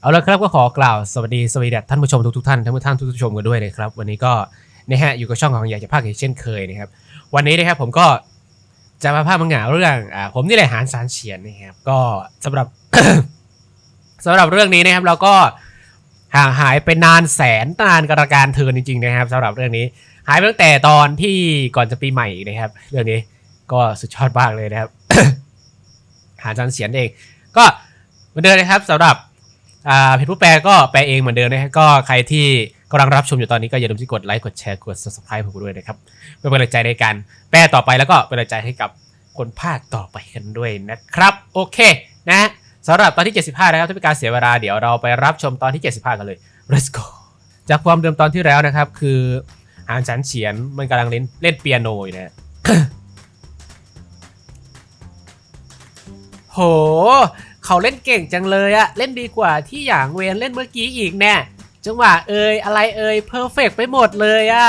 เอาละครับก็ขอกล่าวสวัสดีสวีดัตท่านผู้ชมทุกๆท่านท่านผู้ท่านทุกๆชมกันด้วยนะครับวันนี้ก็นะฮะอยู่กับช่องของอยากจะภาคอีกเช่นเคยนะครับวันนี้นะครับผมก็จะมาภาคมังงะเรื่องอ่าผมนี่แหละหานสารเฉียนนะครับก็สำหรับสำหรับเรื่องนี้นะครับเราก็ห่างหายไปนานแสนนานกระการเทินจริงๆนะครับสำหรับเรื่องนี้ หายไปตั้งแต่ตอนที่ก่อนจะปีใหม่อีกนะครับ เรื่องนี้ก็สุดยอดมากเลยนะครับหาจานเสียนเอง ก็เหมือนเดิมนะครับสำหรับ อ่าเพจผู้แปลก็แปลเองเหมือนเดิมนะครับก็ใครที่กำลังรับชมอยู่ตอนนี้ก็อย่าลืมที่กดไลค์กดแชร์กด subscribe ผมด้วยนะครับเพื่อเป็นกำลังใจในการแปลต่อไปแล้วก็เป็นกำลังใจให้กับคนภาคต่อไปกันด้วยนะครับโอเคนะสำหรับตอนที่ 75 นะครับถ้าเป็นการเสียเวลาเดี๋ยวเราไปรับชมตอนที่ 75 กันเลย let's go จากความเดิมตอนที่แล้วนะครับ คือหานฉันเฉียนมันกำลังเล่นเล่นเปียโนอยู่นะโห เขาเล่นเก่งจังเลยอะเล่นดีกว่าที่อย่างเวนเล่นเมื่อกี้อีกแน่จังหวะเอ่ยอะไรเอ่ยเพอร์เฟกไปหมดเลยอะ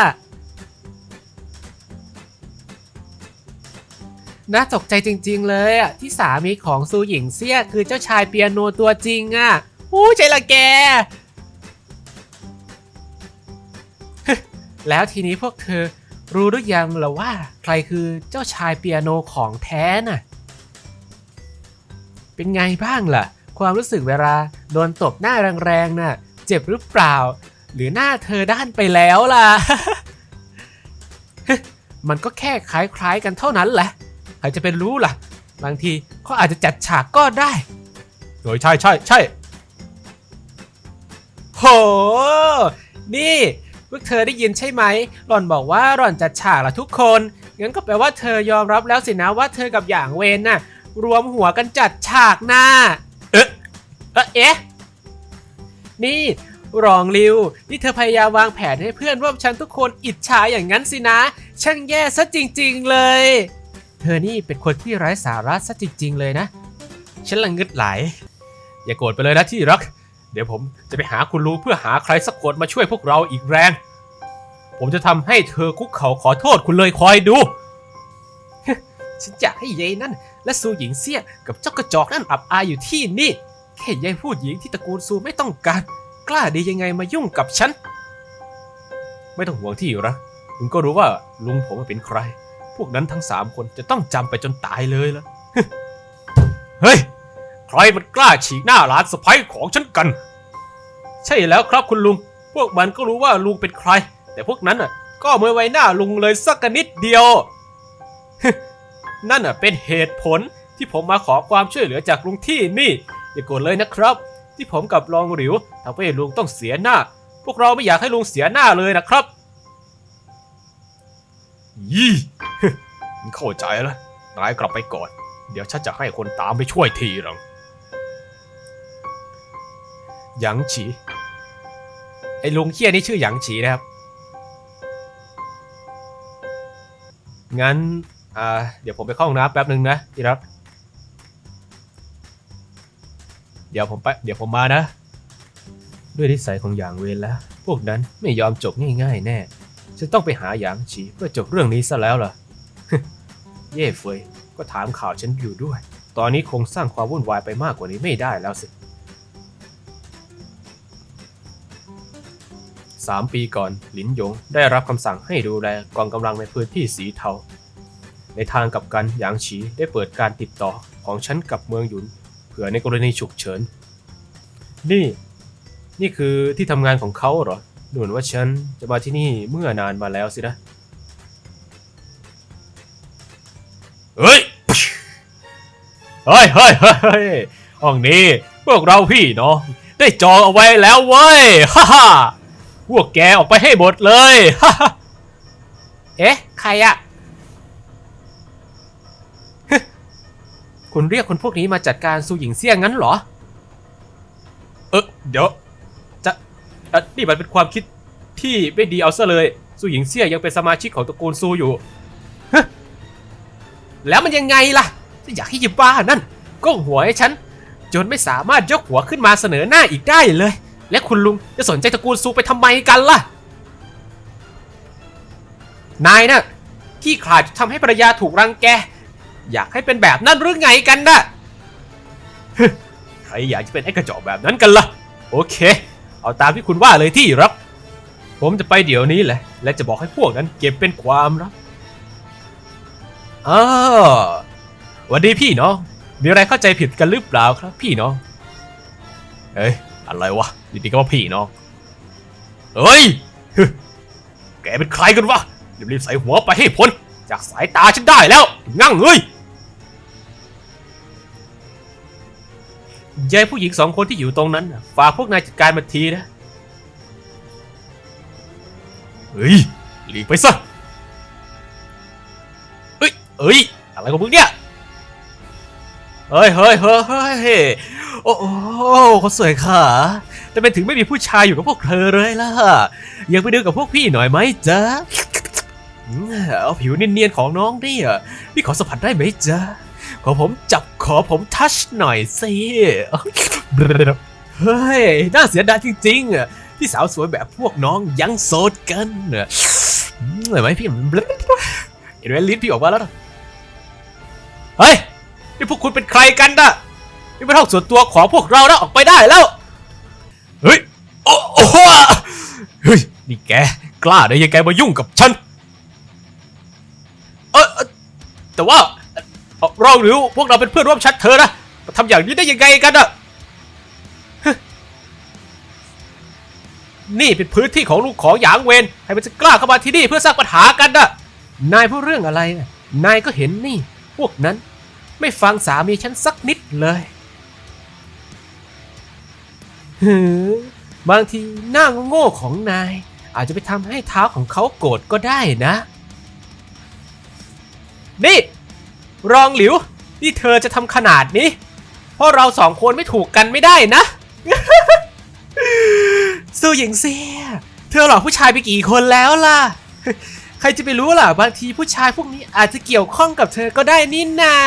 น่าตกใจจริง ๆ เลยอะที่สามีของซูหญิงเซี่ยคือเจ้าชายเปียโนตัวจริงอะอู้ใจละแก แล้วทีนี้พวกเธอรู้หรือยังล่ะว่า ใครคือเจ้าชายเปียโนของแท้น่ะ เป็นไงบ้างล่ะ ความรู้สึกเวลาโดนตบหน้าแรงๆน่ะ เจ็บหรือเปล่า หรือหน้าเธอด้านไปแล้วล่ะ มันก็แค่คล้ายๆกันเท่านั้นแหละ ใครจะเป็นรู้ล่ะ บางทีเขาอาจจะจัดฉากก็ได้ โดยใช่ใช่ใช่โห นี่พวกเธอได้ยินใช่ไหม หล่อนบอกว่าหล่อนจัดฉากละทุกคน งั้นก็แปลว่าเธอยอมรับแล้วสินะว่าเธอกับอย่างเวนน่ะ รวมหัวกันจัดฉากหน้าเอ๊ะเอ๊ะเอ๊ะนี่รองริว นี่เธอพยายามวางแผนให้เพื่อนร่วมชั้นทุกคนอิจฉาอย่างนั้นสินะ ช่างแย่ซะจริง ๆ เลย เธอนี่เป็นคนที่ไร้สาระซะจริง ๆ เลยนะ ฉันละงึดไหล อย่าโกรธไปเลยนะที่รัก เดี๋ยวผมจะไปหาคุณลุงเพื่อหาใครสักคนมาช่วยพวกเราอีกแรง ผมจะทำให้เธอคุกเข่าขอโทษคุณเลยคอยดู ฉันจะให้ยายนั่น และซูหญิงเสี่ยกับเจ้ากระจอกนั่นอับอายอยู่ที่นี่แค่ยายผู้หญิงที่ตระกูลซูไม่ต้องการ กล้าดียังไงมายุ่งกับฉัน ไม่ต้องห่วงที่อยู่รักคุณก็รู้ว่าลุงผมเป็นใคร พวกนั้นทั้งสามคนจะต้องจำไปจนตายเลยละเฮ้ย ใครมันกล้าฉีกหน้าหลานสะพ้ยของฉันกัน ใช่แล้วครับคุณลุง พวกมันก็รู้ว่าลุงเป็นใคร แต่พวกนั้นน่ะ ก็เมื่อไว้หน้าลุงเลยสักนิดเดียว นั่นน่ะเป็นเหตุผลที่ผมมาขอความช่วยเหลือจากลุงที่นี่อย่าโกรธเลยนะครับ ที่ผมกับรองหลิวทำให้ลุงต้องเสียหน้า พวกเราไม่อยากให้ลุงเสียหน้าเลยนะครับยี่เข้าใจแล้วนายกลับไปก่อน เดี๋ยวฉันจะให้คนตามไปช่วยทีหลังหยางฉีไอ้ลุงเคียนี่ชื่อหยางฉีนะครับ งั้น อ่าเดี๋ยวผมไปเข้าห้องน้ำแป๊บหนึ่งนะที่รัก เดี๋ยวผมไปเดี๋ยวผมมานะ ด้วยนิสัยของหยางเวนแล้ว พวกนั้นไม่ยอมจบง่ายๆ แน่ฉันต้องไปหาหยางฉีเพื่อจบเรื่องนี้ซะแล้วล่ะ เย่เฟยก็ถามข่าวฉันอยู่ด้วย ตอนนี้คงสร้างความวุ่นวายไปมากกว่านี้ไม่ได้แล้วสิสามปีก่อน หลินหยงได้รับคำสั่งให้ดูแลกองกำลังในพื้นที่สีเทา ในทางกับกันหยางฉีได้เปิดการติดต่อของฉันกับเมืองหยุนเผื่อในกรณีฉุกเฉิน นี่ นี่คือที่ทำงานของเขาเหรอดูเหมือนว่าฉันจะมาที่นี่เมื่อนานมาแล้วสินะ เฮ้ย เฮ้ยเฮ้ยเฮ้ยห้องนี้พวกเราพี่เนาะได้จองเอาไว้แล้วเว้ย ฮ่าฮ่าพวกแกออกไปให้หมดเลย ฮ่าฮ่าเอ๊ะ ใครอะ คุณเรียกคนพวกนี้มาจัดการซูหญิงเซี่ยงงั้นเหรอ เออเดี๋ยว จะเออนี่มันเป็นความคิดที่ไม่ดีเอาซะเลยซูหญิงเซี่ยยังเป็นสมาชิกของตระกูลซูอยู่ฮะแล้วมันยังไงล่ะอยากให้ยิบบ้านั่นก้มหัวให้ฉัน จนไม่สามารถยกหัวขึ้นมาเสนอหน้าอีกได้เลย และคุณลุงจะสนใจตระกูลซูไปทำไมกันล่ะ นายน่ะที่ขาดทำให้ภรรยาถูกรังแก อยากให้เป็นแบบนั้นหรือไงกันนะใครอยากจะเป็นไอ้กระจอกแบบนั้นกันล่ะ โอเค เอาตามที่คุณว่าเลยที่รัก ผมจะไปเดี๋ยวนี้แหละ และจะบอกให้พวกนั้นเก็บเป็นความลับอ้าววันดีพี่น้อง มีอะไรเข้าใจผิดกันหรือเปล่าครับพี่น้อง เอ้ย อะไรวะดีๆก็ว่าพี่น้อง เฮ้ย แกเป็นใครกันวะรีบๆใส่หัวไปให้พ้นจากสายตาฉันได้แล้ว งั่งเอ้ย ยายผู้หญิงสองคนที่อยู่ตรงนั้นน่ะฝากพวกนายจัดการมาทีนะ เฮ้ยหลีกไปซะเอ้ยเอ้ย อะไรของมึงเนี่ย เฮ้ยเฮ้ยเฮ้ยเฮ้ยโอ้โหคนสวยค่ะแต่เป็นถึงไม่มีผู้ชายอยู่กับพวกเธอเลยล่ะ อยากไปดูกับพวกพี่หน่อยไหมจ๊ะอืมเอาผิวเนียนๆของน้องเนี่ยพี่ขอสัมผัสได้ไหมจ๊ะ ขอผมจับขอผมทัชหน่อยสิเฮ้ย น่าเสียดายจริงๆอะที่สาวสวยแบบพวกน้องยังโสดกันเห็นไหมพี่เห็นไหมลิ้นพี่ออกมาแล้ว เฮ้ย นี่พวกคุณเป็นใครกันน่ะ นี่เป็นห้องส่วนตัวของพวกเรานะออกไปได้แล้ว เฮ้ย โอ้โหเฮ้ย นี่แก กล้าได้ยังไงมายุ่งกับฉัน เออแต่ว่า เอ่อเราหรือพวกเราเป็นเพื่อนร่วมชั้นเธอนะมาทำอย่างนี้ได้ยังไงกันอะฮะนี่เป็นพื้นที่ของลูกของหยางเวนใครมันจะกล้าเข้ามาที่นี่เพื่อสร้างปัญหากันนะนายพูดเรื่องอะไรนะนายก็เห็นนี่ พวกนั้นไม่ฟังสามีฉันสักนิดเลยหือบางทีหน้าโง่ของนาย อาจจะไปทำให้เท้าของเขาโกรธก็ได้นะ นี่ รองหลิว นี่เธอจะทำขนาดนี้ เพราะเราสองคนไม่ถูกกันไม่ได้นะสู้หญิงเสียเธอหลอกผู้ชายไปกี่คนแล้วล่ะ ใครจะไปรู้ล่ะ บางทีผู้ชายพวกนี้อาจจะเกี่ยวข้องกับเธอก็ได้นี่นา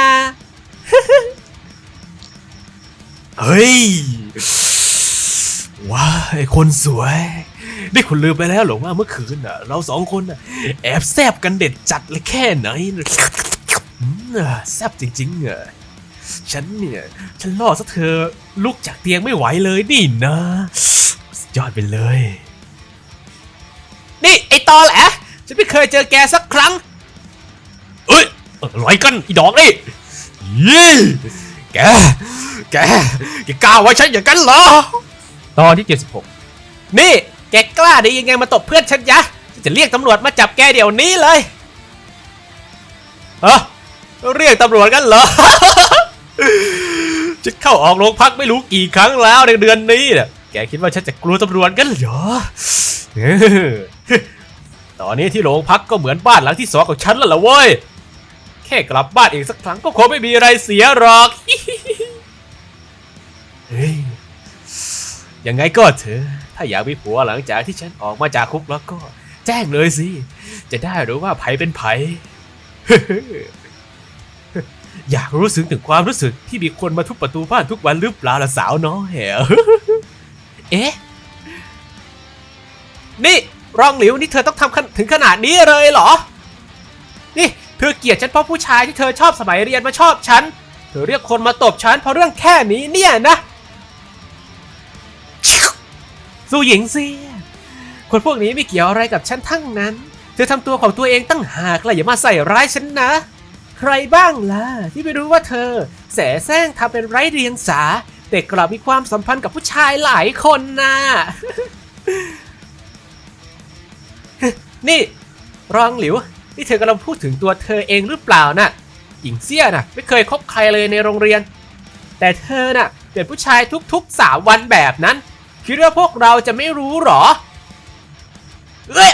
เฮ้ย ว้าไอ้คนสวยนี่คุณลืมไปแล้วหรอว่าเมื่อคืนน่ะ เราสองคนน่ะ แอบแซบกันเด็ดจัดเลยแค่ไหน แซบจริงๆอะฉันเนี่ย ฉันล่อซะเธอลุกจากเตียงไม่ไหวเลยนี่นะสุดยอดไปเลย นี่ ไอตอแหละฉันไม่เคยเจอแกสักครั้ง เอ้ยอะไรกันอีดอกนี่ยี่แก แก แกกล้าไว้ฉันอย่างนั้นเหรอ ตอนที่ 76 นี่ แกกล้าได้ยังไงมาตบเพื่อนฉันยะฉันจะเรียกตำรวจมาจับแกเดี๋ยวนี้เลยฮะ เรียกตำรวจกันเหรอ จะเข้าออกโรงพักไม่รู้กี่ครั้งแล้วในเดือนนี้เนี่ยแกคิดว่าฉันจะกลัวตำรวจกันเหรอเออตอนนี้ที่โรงพักก็เหมือนบ้านหลังที่สองของฉันแล้วล่ะเว้ย แค่กลับบ้านอีกสักครั้งก็คงไม่มีอะไรเสียหรอกเฮ้ยยังไงก็เถอะ ถ้าอยากมีผัวหลังจากที่ฉันออกมาจากคุกแล้วก็ แจ้งเลยสิ จะได้รู้ว่าไผเป็นไผ อยากรู้สึกถึงความรู้สึกที่มีคนมาทุบประตูบ้านทุกวันหรือเปล่าล่ะสาวน้อยเอ๊ะ นี่รองหลิวนี่เธอต้องทำถึงขนาดนี้เลยเหรอ นี่เธอเกลียดฉันเพราะผู้ชายที่เธอชอบสมัยเรียนมาชอบฉัน เธอเรียกคนมาตบฉันเพราะเรื่องแค่นี้เนี่ยนะสู้หญิงสิคนพวกนี้ไม่เกี่ยวอะไรกับฉันทั้งนั้น เธอทำตัวของตัวเองตั้งหากล่ะอย่ามาใส่ร้ายฉันนะ ใครบ้างล่ะที่ไม่รู้ว่าเธอ แสแสร้งทำเป็นไร้เรียงสา แต่กลับมีความสัมพันธ์กับผู้ชายหลายคนนะ นี่ รองหลิว นี่เธอกำลังพูดถึงตัวเธอเองหรือเปล่าน่ะหญิงเสี้ยน่ะ ไม่เคยคบใครเลยในโรงเรียน แต่เธอน่ะเป็นผู้ชายทุกๆสามวันแบบนั้น คิดว่าพวกเราจะไม่รู้หรอ เอ้ย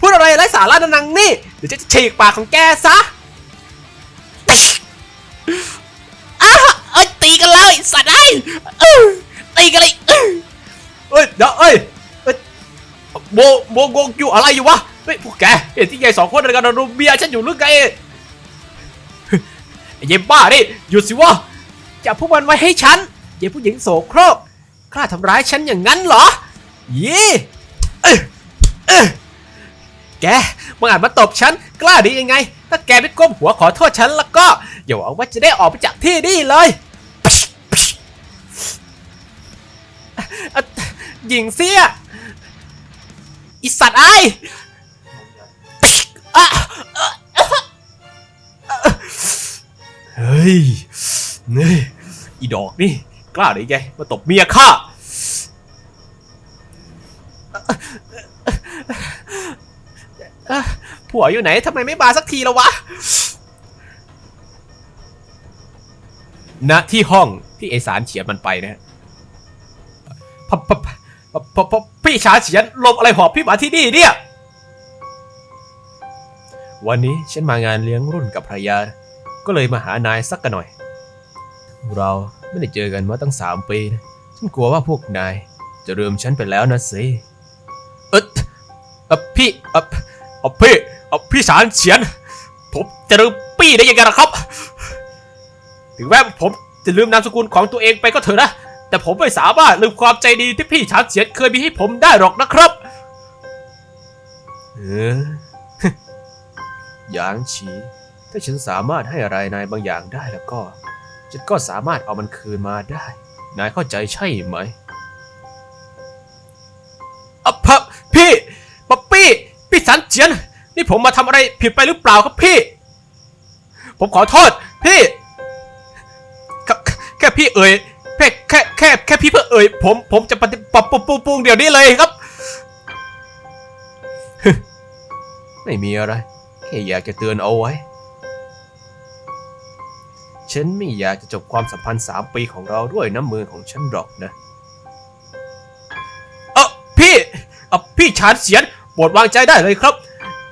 พูดอะไรไร้สาระนังนี่ เดี๋ยวจะฉีกปากของแกซะอ้าเอ้ยตีกันเลยสัตว์ไอ้ยเอ้ยตีกันเลยเอ้ยเอ้ยเดี๋ยวเอ้ยเอ้ยโบโบโกอยู่อะไรอยู่วะเฮ้ยพวกแกเห็นที่ใหญ่สองคนในการรุมเบียร์ฉันอยู่หรือไงไอ้เย็บบ้านี่หยุดสิวะจับพวกมันไว้ให้ฉันเย็บผู้หญิงโสโครกกล้าทำร้ายฉันอย่างนั้นเหรอยี่เอ้ยเอ้ยแก มึงอาจมาตบฉันกล้าดียังไง ถ้าแกไม่ก้มหัวขอโทษฉันแล้วก็อย่าหวังว่าจะได้ออกไปจากที่นี่เลยหญิงเสียอีสัตว์ไอเฮ้ยนี่อีดอกนี่กล้าได้ไงมาตบเมียข้า ผัวอยู่ไหนทำไมไม่มาสักทีละวะ ณ ที่ห้องที่ไอสารเฉียนมันไปนะพพพพพพี่ชาเฉียนลมอะไรหอบพี่มาที่นี่เนี่ย วันนี้ฉันมางานเลี้ยงรุ่นกับภรรยา ก็เลยมาหานายสักกันหน่อย เราไม่ได้เจอกันมาตั้งสามปีนะฉันกลัวว่าพวกนายจะลืมฉันไปแล้วนะสิ เอ๊ะเอ่อพี่เอ่อ เอ่อพี่เอ่อพี่ชานเฉียน ผมจะลืมปี้ได้ยังไงล่ะครับ ถึงแม้ผมจะลืมนามสกุลของตัวเองไปก็เถอะนะ แต่ผมไม่สามารถลืมความใจดีที่พี่ชานเฉียนเคยมีให้ผมได้หรอกนะครับเออหยางฉี ถ้าฉันสามารถให้อะไรนายบางอย่างได้แล้วก็ ฉันก็สามารถเอามันคืนมาได้ นายเข้าใจใช่ไหม เจียน นี่ผมมาทำอะไรผิดไปหรือเปล่าครับพี่ ผมขอโทษ พี่แค่แค่พี่เอ่ยแค่แค่แค่แค่พี่เพื่อเอ่ยผมผมจะปฏิปรับปรุงปรุงปรุงเดี๋ยวนี้เลยครับ ไม่มีอะไรแค่อยากจะเตือนเอาไว้ ฉันไม่อยากจะจบความสัมพันธ์สามปีของเราด้วยน้ำมือของฉันหรอกนะ เออพี่เออพี่ชานเสียน ปรดวางใจได้เลยครับ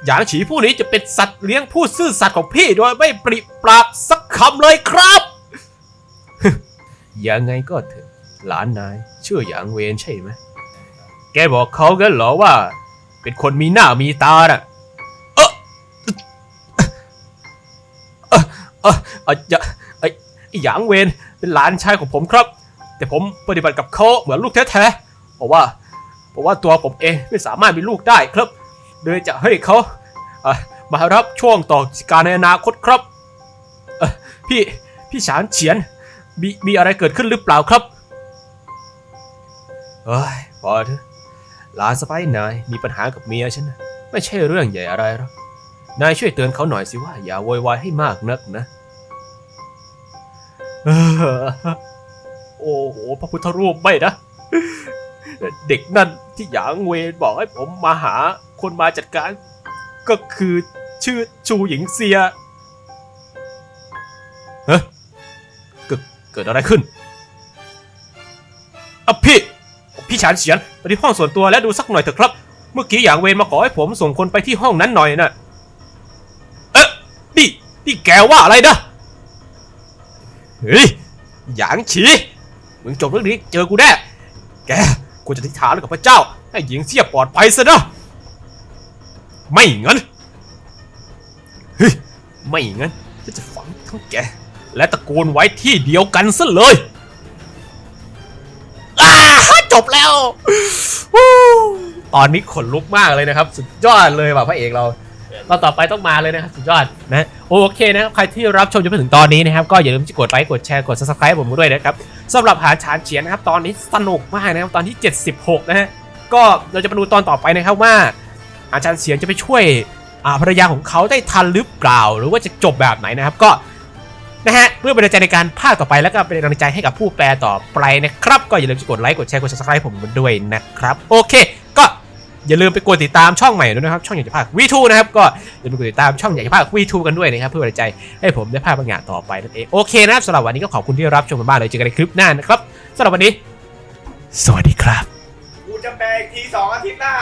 หยางฉีผู้นี้จะเป็นสัตว์เลี้ยงผู้ซื่อสัตย์ของพี่โดยไม่ปริปรากสักคำเลยครับยังไงก็เถอะหลานนายเชื่อหยางเวนใช่ไหมแกบอกเขากันเหรอว่า เป็นคนมีหน้ามีตาน่ะเออเออเออเอออย่าไอ้ไอ้หยางเวนเป็นหลานชายของผมครับ แต่ผมปฏิบัติกับเขาเหมือนลูกแท้ๆเพราะว่า เพราะว่าตัวผมเองไม่สามารถมีลูกได้ครับเลยจะให้เขาเอ่อมารับช่วงต่อการในอนาคตครับเอ่อพี่พี่ฉานเฉียนมีมีอะไรเกิดขึ้นหรือเปล่าครับเอ้ยพอเถอะหลานสะใภ้นายมีปัญหากับเมียฉันนะไม่ใช่เรื่องใหญ่อะไรหรอกนายช่วยเตือนเขาหน่อยสิว่าอย่าโวยวายให้มากนักนะเออโอ้โหพระพุทธรูปไม่นะ เด็กนั่น ที่หยางเวนบอกให้ผมมาหาคนมาจัดการ ก็คือชื่อชูหญิงเซียเฮ้เกิดเกิดอะไรขึ้นอะพี่พี่ฉานเฉียนไปที่ห้องส่วนตัวแล้วดูสักหน่อยเถอะครับ เมื่อกี้หยางเวนมาขอให้ผมส่งคนไปที่ห้องนั้นหน่อยนะเอ๊ะนี่นี่แกว่าอะไรนะเฮ้ยหยางฉีมึงจบเรื่องนี้เจอกูแน่แก กูจะทิฐานกับพระเจ้า ให้หญิงเสียปลอดภัยซะนะ ไม่งั้นเฮ้ยไม่งั้นฉันจะฝังทั้งแก และตระกูลไว้ที่เดียวกันซะเลยอ้าจบแล้ววู้ตอนนี้ขนลุกมากเลยนะครับ สุดยอดเลยว่ะพระเอกเรา ตอนต่อไปต้องมาเลยนะครับสุดยอดนะโอเคนะครับใครที่รับชมจนไปถึงตอนนี้นะครับก็อย่าลืมกดไลค์กดแชร์กด subscribe ผมด้วยนะครับสำหรับหาชานเฉียนนะครับตอนนี้สนุกมากนะครับตอนที่ 76 นะฮะก็เราจะมาดูตอนต่อไปนะครับว่าอาจารย์เฉียนจะไปช่วยภรรยาของเขาได้ทันหรือเปล่า หรือว่าจะจบแบบไหนนะครับก็นะฮะเพื่อเป็นกำลังใจในการภาคต่อไปแล้วก็เป็นกำลังใจให้กับผู้แปลต่อไปนะครับ ก็อย่าลืมกดไลค์กดแชร์กด subscribe ผมด้วยนะครับ โอเค อย่าลืมไปกดติดตามช่องใหม่ด้วยนะครับ ช่องอยากจะภาค V2 นะครับ ก็อย่าลืมกดติดตามช่องอยากจะภาค V2 กันด้วยนะครับ เพื่อเป็นกำลังใจให้ผมได้ภาคบางอย่างต่อไปนั่นเอง โอเคนะครับสำหรับวันนี้ก็ขอบคุณที่รับชมกันมากเลยเจอกันในคลิปหน้านะครับสำหรับวันนี้ สวัสดีครับ กูจะแปลอีกทีสองอาทิตย์หน้า